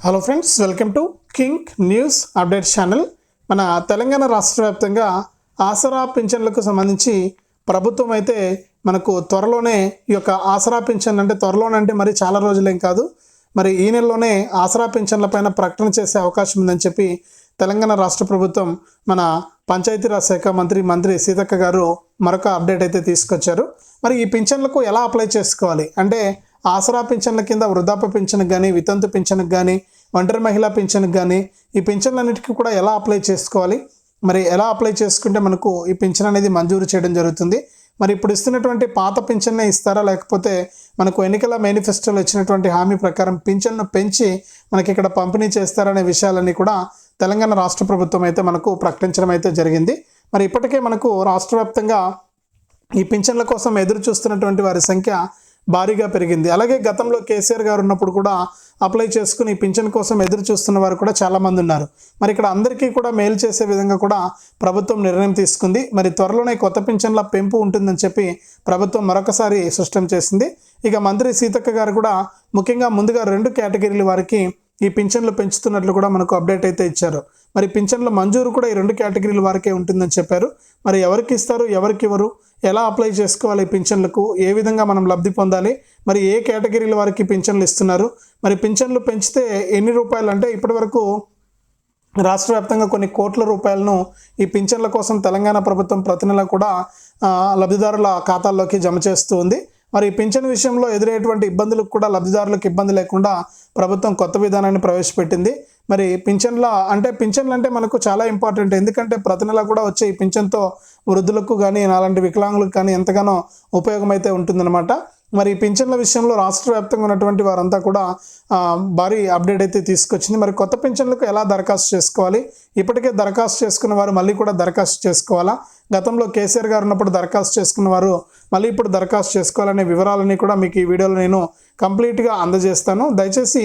Hello friends welcome to king news update channel మన తెలంగాణ రాష్ట్ర వ్యాప్తంగా ఆసరా పింఛన్లకు సంబంధించి ప్రభుత్వం అయితే మనకు త్వరలోనే ఈ యొక్క ఆసరా పింఛన్ అంటే త్వరలోనే అంటే మరి చాలా రోజులేం కాదు. మరి ఈ నెలలోనే ఆసరా పింఛన్లపైన ప్రకటన చేసే అవకాశం ఉందని చెప్పి తెలంగాణ రాష్ట్ర ప్రభుత్వం మన పంచాయతీరాజ్ శాఖ మంత్రి మంత్రి సీతక్క గారు మరొక అప్డేట్ అయితే తీసుకొచ్చారు. మరి ఈ పింఛన్లకు ఎలా అప్లై చేసుకోవాలి? అంటే ఆసరా పింఛన్ల కింద వృద్ధాప్య పింఛన్కి కానీ వితంతు పింఛన్కి కానీ ఒంటరి మహిళా పింఛన్కి కానీ ఈ పింఛన్లన్నిటికీ కూడా ఎలా అప్లై చేసుకోవాలి? మరి ఎలా అప్లై చేసుకుంటే మనకు ఈ పింఛన్ అనేది మంజూరు చేయడం జరుగుతుంది? మరి ఇప్పుడు ఇస్తున్నటువంటి పాత పింఛన్నే ఇస్తారా? లేకపోతే మనకు ఎన్నికల మేనిఫెస్టోలో ఇచ్చినటువంటి హామీ ప్రకారం పింఛన్ను పెంచి మనకి ఇక్కడ పంపిణీ చేస్తారనే విషయాలన్నీ కూడా తెలంగాణ రాష్ట్ర ప్రభుత్వం అయితే మనకు ప్రకటించడం అయితే జరిగింది. మరి ఇప్పటికే మనకు రాష్ట్ర వ్యాప్తంగా ఈ పింఛన్ల కోసం ఎదురు చూస్తున్నటువంటి వారి సంఖ్య భారీగా పెరిగింది. అలాగే గతంలో కేసీఆర్ గారు ఉన్నప్పుడు కూడా అప్లై చేసుకుని పింఛన్ కోసం ఎదురు చూస్తున్న వారు కూడా చాలామంది ఉన్నారు. మరి ఇక్కడ అందరికీ కూడా మేలు చేసే విధంగా కూడా ప్రభుత్వం నిర్ణయం తీసుకుంది. మరి త్వరలోనే కొత్త పింఛన్ల పెంపు ఉంటుందని చెప్పి ప్రభుత్వం మరొకసారి స్పష్టం చేసింది. ఇక మంత్రి సీతక్క గారు కూడా ముఖ్యంగా ముందుగా రెండు కేటగిరీల వారికి ఈ పింఛన్లు పెంచుతున్నట్లు కూడా మనకు అప్డేట్ అయితే ఇచ్చారు. మరి పింఛన్ల మంజూరు కూడా ఈ రెండు కేటగిరీల వారికే ఉంటుందని చెప్పారు. మరి ఎవరికి ఇస్తారు ఎవరికి ఇవ్వరు ఎలా అప్లై చేసుకోవాలి ఈ పింఛన్లకు ఏ విధంగా మనం లబ్ధి పొందాలి మరి ఏ కేటగిరీల వారికి పింఛన్లు ఇస్తున్నారు మరి పింఛన్లు పెంచితే ఎన్ని రూపాయలు అంటే ఇప్పటివరకు రాష్ట్ర వ్యాప్తంగా కొన్ని కోట్ల రూపాయలను ఈ పింఛన్ల కోసం తెలంగాణ ప్రభుత్వం ప్రతి నెల కూడా లబ్ధిదారుల ఖాతాల్లోకి జమ చేస్తూ ఉంది. మరి పింఛన్ విషయంలో ఎదురయ్యేటువంటి ఇబ్బందులకు కూడా లబ్ధిదారులకు ఇబ్బంది లేకుండా ప్రభుత్వం కొత్త విధానాన్ని ప్రవేశపెట్టింది. మరి పింఛన్ల అంటే పింఛన్లు అంటే మనకు చాలా ఇంపార్టెంట్. ఎందుకంటే ప్రతి నెల కూడా వచ్చే ఈ పింఛన్తో వృద్ధులకు కానీ అలాంటి వికలాంగులకు కానీ ఎంతగానో ఉపయోగం అయితే ఉంటుందన్నమాట. మరి పింఛన్ల విషయంలో రాష్ట్ర వ్యాప్తంగా ఉన్నటువంటి వారంతా కూడా భారీ అప్డేట్ అయితే తీసుకొచ్చింది. మరి కొత్త పింఛన్లకు ఎలా దరఖాస్తు చేసుకోవాలి? ఇప్పటికే దరఖాస్తు చేసుకున్న వారు మళ్ళీ కూడా దరఖాస్తు చేసుకోవాలా? గతంలో కేసీఆర్ గారు ఉన్నప్పుడు దరఖాస్తు చేసుకున్న వారు మళ్ళీ ఇప్పుడు దరఖాస్తు చేసుకోవాలనే వివరాలని కూడా మీకు ఈ వీడియోలో నేను కంప్లీట్గా అందజేస్తాను. దయచేసి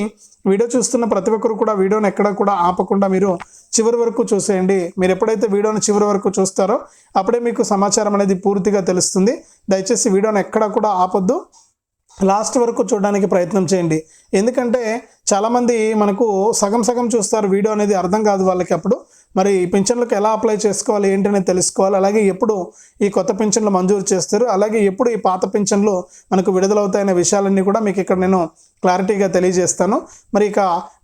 వీడియో చూస్తున్న ప్రతి ఒక్కరు కూడా వీడియోని ఎక్కడ కూడా ఆపకుండా మీరు చివరి వరకు చూసేయండి. మీరు ఎప్పుడైతే వీడియోని చివరి వరకు చూస్తారో అప్పుడే మీకు సమాచారం అనేది పూర్తిగా తెలుస్తుంది. దయచేసి వీడియోని ఎక్కడ కూడా ఆపొద్దు. లాస్ట్ వరకు చూడడానికి ప్రయత్నం చేయండి. ఎందుకంటే చాలామంది మనకు సగం సగం చూస్తారు వీడియో అనేది అర్థం కాదు వాళ్ళకి అప్పుడు. మరి ఈ పింఛన్లకు ఎలా అప్లై చేసుకోవాలి ఏంటనే తెలుసుకోవాలి అలాగే ఎప్పుడు ఈ కొత్త పింఛన్లు మంజూరు చేస్తారు అలాగే ఎప్పుడు ఈ పాత పింఛన్లు మనకు విడుదలవుతాయనే విషయాలన్నీ కూడా మీకు ఇక్కడ నేను క్లారిటీగా తెలియజేస్తాను. మరి ఇక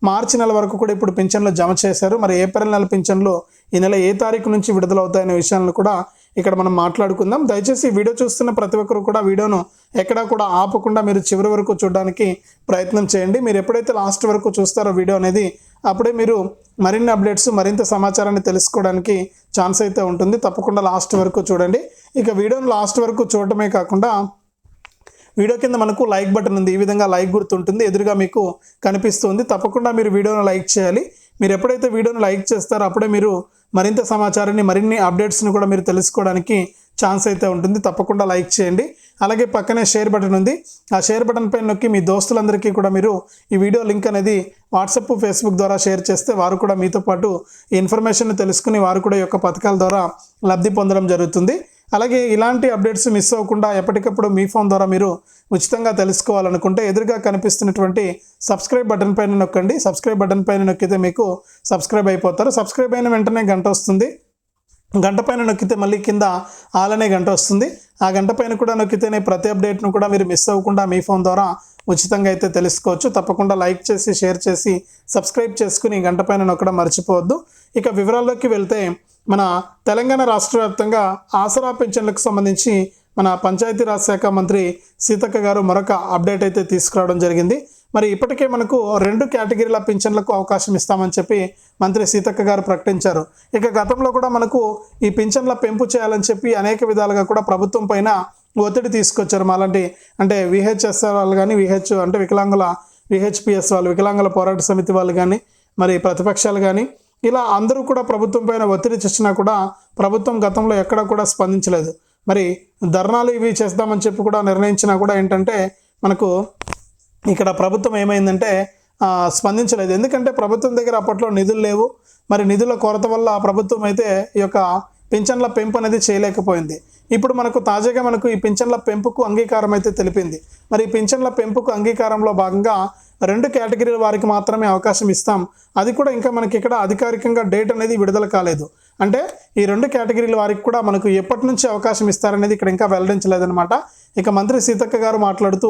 మార్చి నెల వరకు కూడా ఇప్పుడు పింఛన్లు జమ చేశారు. మరి ఏప్రిల్ నెల పింఛన్లు ఈ నెల ఏ తారీఖు నుంచి విడుదలవుతాయనే విషయాలను కూడా ఇక్కడ మనం మాట్లాడుకుందాం. దయచేసి వీడియో చూస్తున్న ప్రతి ఒక్కరు కూడా వీడియోను ఎక్కడా కూడా ఆపకుండా మీరు చివరి వరకు చూడడానికి ప్రయత్నం చేయండి. మీరు ఎప్పుడైతే లాస్ట్ వరకు చూస్తారో వీడియో అనేది అప్పుడే మీరు మరిన్ని అప్డేట్స్ మరింత సమాచారాన్ని తెలుసుకోవడానికి ఛాన్స్ అయితే ఉంటుంది. తప్పకుండా లాస్ట్ వరకు చూడండి. ఇక వీడియోను లాస్ట్ వరకు చూడటమే కాకుండా వీడియో కింద మనకు లైక్ బటన్ ఉంది. ఈ విధంగా లైక్ గుర్తుంటుంది. ఎదురుగా మీకు కనిపిస్తుంది. తప్పకుండా మీరు వీడియోను లైక్ చేయాలి. మీరు ఎప్పుడైతే వీడియోను లైక్ చేస్తారో అప్పుడే మీరు మరింత సమాచారాన్ని మరిన్ని అప్డేట్స్ని కూడా మీరు తెలుసుకోవడానికి ఛాన్స్ అయితే ఉంటుంది. తప్పకుండా లైక్ చేయండి. అలాగే పక్కనే షేర్ బటన్ ఉంది. ఆ షేర్ బటన్ పైన నొక్కి మీ దోస్తులందరికీ కూడా మీరు ఈ వీడియో లింక్ అనేది వాట్సప్ ఫేస్బుక్ ద్వారా షేర్ చేస్తే వారు కూడా మీతో పాటు ఈ ఇన్ఫర్మేషన్ తెలుసుకుని వారు కూడా ఈ యొక్క పథకాల ద్వారా లబ్ధి పొందడం జరుగుతుంది. అలాగే ఇలాంటి అప్డేట్స్ మిస్ అవ్వకుండా ఎప్పటికప్పుడు మీ ఫోన్ ద్వారా మీరు ఉచితంగా తెలుసుకోవాలనుకుంటే ఎదురుగా కనిపిస్తున్నటువంటి సబ్స్క్రైబ్ బటన్ పైన నొక్కండి. సబ్స్క్రైబ్ బటన్ పైన నొక్కితే మీకు సబ్స్క్రైబ్ అయిపోతారు. సబ్స్క్రైబ్ అయిన వెంటనే గంట వస్తుంది. గంట పైన నొక్కితే మళ్ళీ కింద ఆలనే గంట వస్తుంది. ఆ గంట పైన కూడా నొక్కితేనే ప్రతి అప్డేట్ను కూడా మీరు మిస్ అవ్వకుండా మీ ఫోన్ ద్వారా ఉచితంగా అయితే తెలుసుకోవచ్చు. తప్పకుండా లైక్ చేసి షేర్ చేసి సబ్స్క్రైబ్ చేసుకుని గంట పైన నొక్కడం మర్చిపోవద్దు. ఇక వివరాల్లోకి వెళ్తే మన తెలంగాణ రాష్ట్ర వ్యాప్తంగా ఆసరా పెన్షన్లకు సంబంధించి మన పంచాయతీరాజ్ శాఖ మంత్రి సీతక్క గారు మరొక అప్డేట్ అయితే తీసుకురావడం జరిగింది. మరి ఇప్పటికే మనకు రెండు కేటగిరీల పింఛన్లకు అవకాశం ఇస్తామని చెప్పి మంత్రి సీతక్క గారు ప్రకటించారు. ఇక గతంలో కూడా మనకు ఈ పింఛన్ల పెంపు చేయాలని చెప్పి అనేక విధాలుగా కూడా ప్రభుత్వం పైన ఒత్తిడి తీసుకొచ్చారు మాలాంటి అంటే విహెచ్ఎస్ఆర్ వాళ్ళు కానీ విహెచ్ అంటే వికలాంగుల విహెచ్పిఎస్ వాళ్ళు వికలాంగుల పోరాట సమితి వాళ్ళు కానీ మరి ప్రతిపక్షాలు కానీ ఇలా అందరూ కూడా ప్రభుత్వం పైన ఒత్తిడి చేసినా కూడా ప్రభుత్వం గతంలో ఎక్కడా కూడా స్పందించలేదు. మరి ధర్నాలు ఇవి చేద్దామని చెప్పి కూడా నిర్ణయించినా కూడా ఏంటంటే మనకు ఇక్కడ ప్రభుత్వం ఏమైందంటే స్పందించలేదు. ఎందుకంటే ప్రభుత్వం దగ్గర అప్పట్లో నిధులు లేవు. మరి నిధుల కొరత వల్ల ప్రభుత్వం అయితే ఈ యొక్క పింఛన్ల పెంపు అనేది చేయలేకపోయింది. ఇప్పుడు మనకు తాజాగా మనకు ఈ పింఛన్ల పెంపుకు అంగీకారం అయితే తెలిపింది. మరి ఈ పింఛన్ల పెంపుకు అంగీకారంలో భాగంగా రెండు కేటగిరీల వారికి మాత్రమే అవకాశం ఇస్తాం. అది కూడా ఇంకా మనకి ఇక్కడ అధికారికంగా డేట్ అనేది విడుదల కాలేదు. అంటే ఈ రెండు కేటగిరీల వారికి కూడా మనకు ఎప్పటి నుంచి అవకాశం ఇస్తారనేది ఇక్కడ ఇంకా వెల్లడించలేదన్నమాట. ఇక మంత్రి సీతక్క గారు మాట్లాడుతూ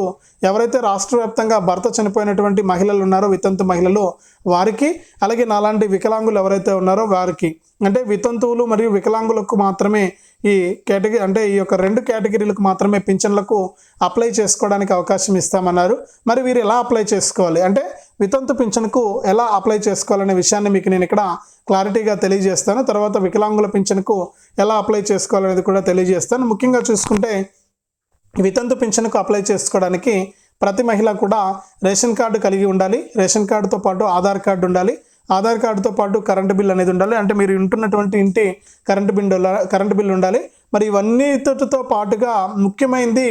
ఎవరైతే రాష్ట్ర వ్యాప్తంగా భర్త చనిపోయినటువంటి మహిళలు ఉన్నారో వితంతు మహిళలు వారికి అలాగే నాలాంటి వికలాంగులు ఎవరైతే ఉన్నారో వారికి అంటే వితంతువులు మరియు వికలాంగులకు మాత్రమే ఈ కేటగిరీ అంటే ఈ యొక్క రెండు కేటగిరీలకు మాత్రమే పింఛన్లకు అప్లై చేసుకోవడానికి అవకాశం ఇస్తామన్నారు. మరి వీరు ఎలా అప్లై చేసుకోవాలి? అంటే వితంతు పింఛన్కు ఎలా అప్లై చేసుకోవాలనే విషయాన్ని మీకు నేను ఇక్కడ క్లారిటీగా తెలియజేస్తాను. తర్వాత వికలాంగుల పింఛన్కు ఎలా అప్లై చేసుకోవాలనేది కూడా తెలియజేస్తాను. ముఖ్యంగా చూసుకుంటే వితంతు పింఛన్కు అప్లై చేసుకోవడానికి ప్రతి మహిళ కూడా రేషన్ కార్డు కలిగి ఉండాలి. రేషన్ కార్డుతో పాటు ఆధార్ కార్డు ఉండాలి. ఆధార్ కార్డుతో పాటు కరెంటు బిల్ అనేది ఉండాలి. అంటే మీరు ఉంటున్నటువంటి ఇంటి కరెంటు బిల్ కరెంటు బిల్ ఉండాలి. మరి ఇవన్నీతో పాటుగా ముఖ్యమైనది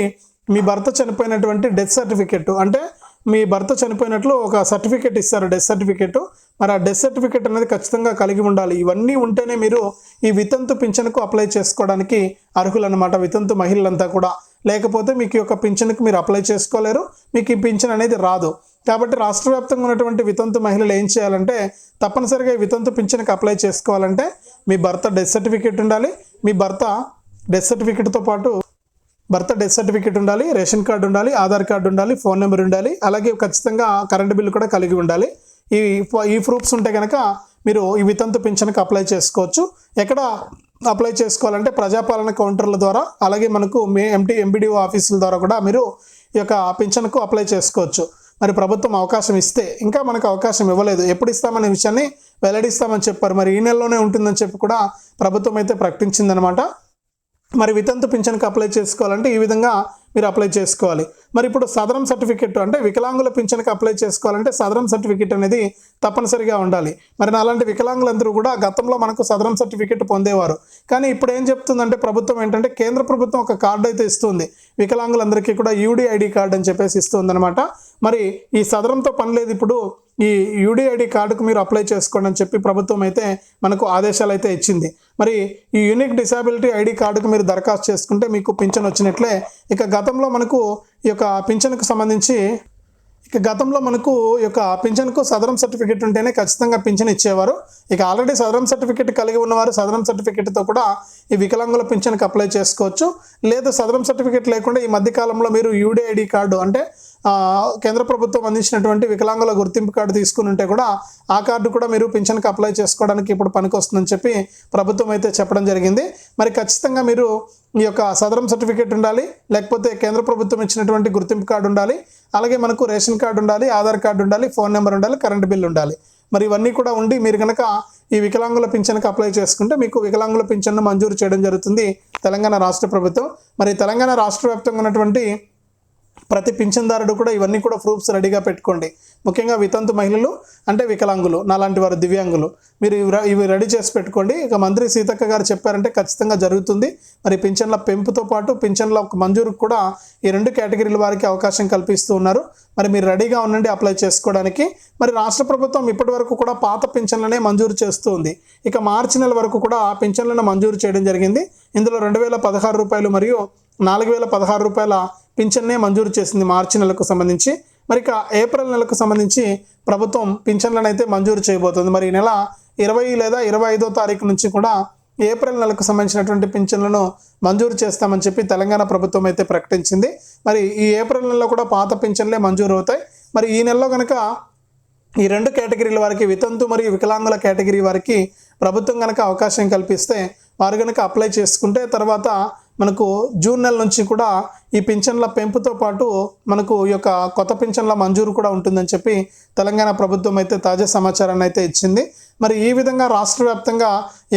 మీ భర్త చనిపోయినటువంటి డెత్ సర్టిఫికెట్. అంటే మీ భర్త చనిపోయినట్లు ఒక సర్టిఫికేట్ ఇస్తారు డెత్ సర్టిఫికేట్ మరి ఆ డెత్ సర్టిఫికెట్ అనేది ఖచ్చితంగా కలిగి ఉండాలి. ఇవన్నీ ఉంటేనే మీరు ఈ వితంతు పింఛన్కు అప్లై చేసుకోవడానికి అర్హులన్నమాట వితంతు మహిళలంతా కూడా. లేకపోతే మీకు ఈ యొక్క పింఛన్కు మీరు అప్లై చేసుకోలేరు మీకు ఈ పింఛన్ అనేది రాదు. కాబట్టి రాష్ట్ర వ్యాప్తంగా ఉన్నటువంటి వితంతు మహిళలు ఏం చేయాలంటే తప్పనిసరిగా ఈ వితంతు పింఛన్కి అప్లై చేసుకోవాలంటే మీ భర్త డెత్ సర్టిఫికేట్ ఉండాలి. మీ భర్త డెత్ సర్టిఫికేట్తో పాటు భర్త డెత్ సర్టిఫికేట్ ఉండాలి రేషన్ కార్డు ఉండాలి ఆధార్ కార్డు ఉండాలి ఫోన్ నెంబర్ ఉండాలి అలాగే ఖచ్చితంగా కరెంటు బిల్లు కూడా కలిగి ఉండాలి. ఈ ఈ ప్రూఫ్స్ ఉంటే కనుక మీరు ఈ వితంతు పింఛన్కి అప్లై చేసుకోవచ్చు. ఎక్కడ అప్లై చేసుకోవాలంటే ప్రజాపాలన కౌంటర్ల ద్వారా అలాగే మనకు మీ ఎంటీ ఎంబీడీఓ ఆఫీసుల ద్వారా కూడా మీరు ఈ యొక్క పింఛన్కు అప్లై చేసుకోవచ్చు. మరి ప్రభుత్వం అవకాశం ఇస్తే ఇంకా మనకు అవకాశం ఇవ్వలేదు. ఎప్పుడు ఇస్తామనే విషయాన్ని వెల్లడిస్తామని చెప్పారు. మరి ఈ నెలలోనే ఉంటుందని చెప్పి కూడా ప్రభుత్వం అయితే ప్రకటించిందనమాట మరి వితంతు పింఛన్కి అప్లై చేసుకోవాలంటే ఈ విధంగా మీరు అప్లై చేసుకోవాలి. మరి ఇప్పుడు సదరం సర్టిఫికెట్ అంటే వికలాంగుల పింఛన్కి అప్లై చేసుకోవాలంటే సదరం సర్టిఫికెట్ అనేది తప్పనిసరిగా ఉండాలి. మరి అలాంటి వికలాంగులందరూ కూడా గతంలో మనకు సదరం సర్టిఫికెట్ పొందేవారు. కానీ ఇప్పుడు ఏం చెప్తుందంటే ప్రభుత్వం ఏంటంటే కేంద్ర ప్రభుత్వం ఒక కార్డు అయితే ఇస్తుంది. వికలాంగులందరికీ కూడా యూడిఐడి కార్డు అని చెప్పేసి ఇస్తుంది అనమాట మరి ఈ సదరంతో పని లేదు ఇప్పుడు. ఈ యూడిఐడి కార్డుకు మీరు అప్లై చేసుకోండి అని చెప్పి ప్రభుత్వం అయితే మనకు ఆదేశాలు అయితే ఇచ్చింది. మరి ఈ యూనిక్ డిసాబిలిటీ ఐడి కార్డుకు మీరు దరఖాస్తు చేసుకుంటే మీకు పింఛన్ వచ్చినట్లే. ఇక గతంలో మనకు ఈ యొక్క పింఛన్కు సంబంధించి ఇక గతంలో మనకు ఈ యొక్క పింఛన్కు సదరం సర్టిఫికేట్ ఉంటేనే ఖచ్చితంగా పింఛన్ ఇచ్చేవారు. ఇక ఆల్రెడీ సదరం సర్టిఫికేట్ కలిగి ఉన్నవారు సదరం సర్టిఫికేట్తో కూడా ఈ వికలాంగుల పింఛన్కి అప్లై చేసుకోవచ్చు. లేదా సదరం సర్టిఫికేట్ లేకుండా ఈ మధ్యకాలంలో మీరు యూడిఐడి కార్డు అంటే కేంద్ర ప్రభుత్వం అందించినటువంటి వికలాంగుల గుర్తింపు కార్డు తీసుకుని ఉంటే కూడా ఆ కార్డు కూడా మీరు పింఛన్కి అప్లై చేసుకోవడానికి ఇప్పుడు పనికొస్తుందని చెప్పి ప్రభుత్వం అయితే చెప్పడం జరిగింది. మరి ఖచ్చితంగా మీరు ఈ యొక్క సదరం సర్టిఫికేట్ ఉండాలి లేకపోతే కేంద్ర ప్రభుత్వం ఇచ్చినటువంటి గుర్తింపు కార్డు ఉండాలి అలాగే మనకు రేషన్ కార్డు ఉండాలి ఆధార్ కార్డు ఉండాలి ఫోన్ నెంబర్ ఉండాలి కరెంట్ బిల్ ఉండాలి. మరి ఇవన్నీ కూడా ఉండి మీరు కనుక ఈ వికలాంగుల పింఛన్కి అప్లై చేసుకుంటే మీకు వికలాంగుల పింఛన్ను మంజూరు చేయడం జరుగుతుంది తెలంగాణ రాష్ట్ర ప్రభుత్వం. మరి తెలంగాణ రాష్ట్ర వ్యాప్తంగా ఉన్నటువంటి ప్రతి పింఛన్దారుడు కూడా ఇవన్నీ కూడా ప్రూఫ్స్ రెడీగా పెట్టుకోండి. ముఖ్యంగా వితంతు మహిళలు అంటే వికలాంగులు నాలాంటి వారు దివ్యాంగులు. మీరు ఇవి ఇవి రెడీ చేసి పెట్టుకోండి. ఇక మంత్రి సీతక్క గారు చెప్పారంటే ఖచ్చితంగా జరుగుతుంది. మరి పింఛన్ల పెంపుతో పాటు పింఛన్ల మంజూరు కూడా ఈ రెండు కేటగిరీల వారికి అవకాశం కల్పిస్తూ ఉన్నారు. మరి మీరు రెడీగా ఉండండి అప్లై చేసుకోవడానికి. మరి రాష్ట్ర ప్రభుత్వం ఇప్పటి వరకు కూడా పాత పింఛన్లనే మంజూరు చేస్తూ ఉంది. ఇక మార్చి నెల వరకు కూడా ఆ పింఛన్లను మంజూరు చేయడం జరిగింది. ఇందులో రెండు వేల పదహారు రూపాయలు మరియు నాలుగు వేల పదహారు రూపాయల పింఛన్నే మంజూరు చేసింది మార్చి నెలకు సంబంధించి. మరి ఇక ఏప్రిల్ నెలకు సంబంధించి ప్రభుత్వం పింఛన్లను అయితే మంజూరు చేయబోతుంది. మరి ఈ నెల ఇరవై లేదా ఇరవై ఐదో తారీఖు నుంచి కూడా ఏప్రిల్ నెలకు సంబంధించినటువంటి పింఛన్లను మంజూరు చేస్తామని చెప్పి తెలంగాణ ప్రభుత్వం అయితే ప్రకటించింది. మరి ఈ ఏప్రిల్ నెలలో కూడా పాత పింఛన్లే మంజూరు అవుతాయి మరి ఈ నెలలో కనుక ఈ రెండు కేటగిరీల వారికి వితంతు మరియు వికలాంగుల కేటగిరీ వారికి ప్రభుత్వం కనుక అవకాశం కల్పిస్తే వారు కనుక అప్లై చేసుకుంటే తర్వాత మనకు జూన్ నెల నుంచి కూడా ఈ పింఛన్ల పెంపుతో పాటు మనకు ఈ యొక్క కొత్త పింఛన్ల మంజూరు కూడా ఉంటుందని చెప్పి తెలంగాణ ప్రభుత్వం అయితే తాజా సమాచారాన్ని అయితే ఇచ్చింది. మరి ఈ విధంగా రాష్ట్ర వ్యాప్తంగా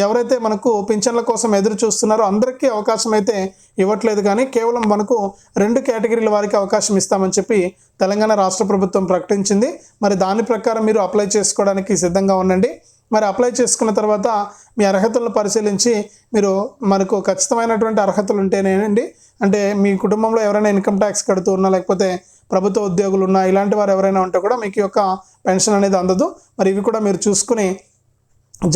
ఎవరైతే మనకు పింఛన్ల కోసం ఎదురు చూస్తున్నారో అందరికీ అవకాశం అయితే ఇవ్వట్లేదు కానీ కేవలం మనకు రెండు కేటగిరీల వారికి అవకాశం ఇస్తామని చెప్పి తెలంగాణ రాష్ట్ర ప్రభుత్వం ప్రకటించింది. మరి దాని ప్రకారం మీరు అప్లై చేసుకోవడానికి సిద్ధంగా ఉండండి. మరి అప్లై చేసుకున్న తర్వాత మీ అర్హతలను పరిశీలించి మీరు మనకు ఖచ్చితమైనటువంటి అర్హతలు ఉంటేనేనండి. అంటే మీ కుటుంబంలో ఎవరైనా ఇన్కమ్ ట్యాక్స్ కడుతూ ఉన్నా లేకపోతే ప్రభుత్వ ఉద్యోగులు ఉన్నా ఇలాంటి వారు ఎవరైనా ఉంటే కూడా మీకు యొక్క పెన్షన్ అనేది అందదు. మరి ఇవి కూడా మీరు చూసుకుని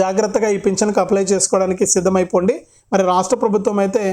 జాగ్రత్తగా ఈ పింఛన్కి అప్లై చేసుకోవడానికి సిద్ధమైపోండి. మరి రాష్ట్ర ప్రభుత్వం అయితే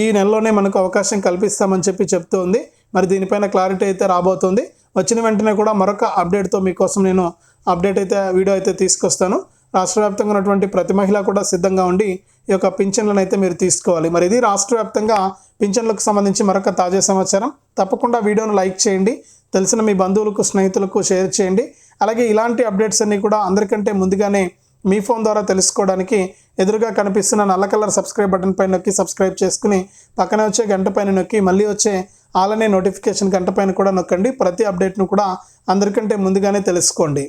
ఈ నెలలోనే మనకు అవకాశం కల్పిస్తామని చెప్పి చెప్తూ ఉంది మరి దీనిపైన క్లారిటీ అయితే రాబోతుంది. వచ్చిన వెంటనే కూడా మరొక అప్డేట్తో మీకోసం నేను అప్డేట్ అయితే వీడియో అయితే తీసుకొస్తాను. రాష్ట్ర వ్యాప్తంగా ఉన్నటువంటి ప్రతి మహిళ కూడా సిద్ధంగా ఉండి ఈ యొక్క పింఛన్లను అయితే మీరు తీసుకోవాలి. మరి ఇది రాష్ట్ర వ్యాప్తంగా పింఛన్లకు సంబంధించి మరొక తాజా సమాచారం. తప్పకుండా వీడియోను లైక్ చేయండి. తెలిసిన మీ బంధువులకు స్నేహితులకు షేర్ చేయండి. అలాగే ఇలాంటి అప్డేట్స్ అన్నీ కూడా అందరికంటే ముందుగానే మీ ఫోన్ ద్వారా తెలుసుకోవడానికి ఎదురుగా కనిపిస్తున్న నల్ల కలర్ సబ్స్క్రైబ్ బటన్ పైన నొక్కి సబ్స్క్రైబ్ చేసుకుని పక్కనే వచ్చే గంట పైన నొక్కి మళ్ళీ వచ్చే ఆలనే నోటిఫికేషన్ గంట పైన కూడా నొక్కండి. ప్రతి అప్డేట్ను కూడా అందరికంటే ముందుగానే తెలుసుకోండి.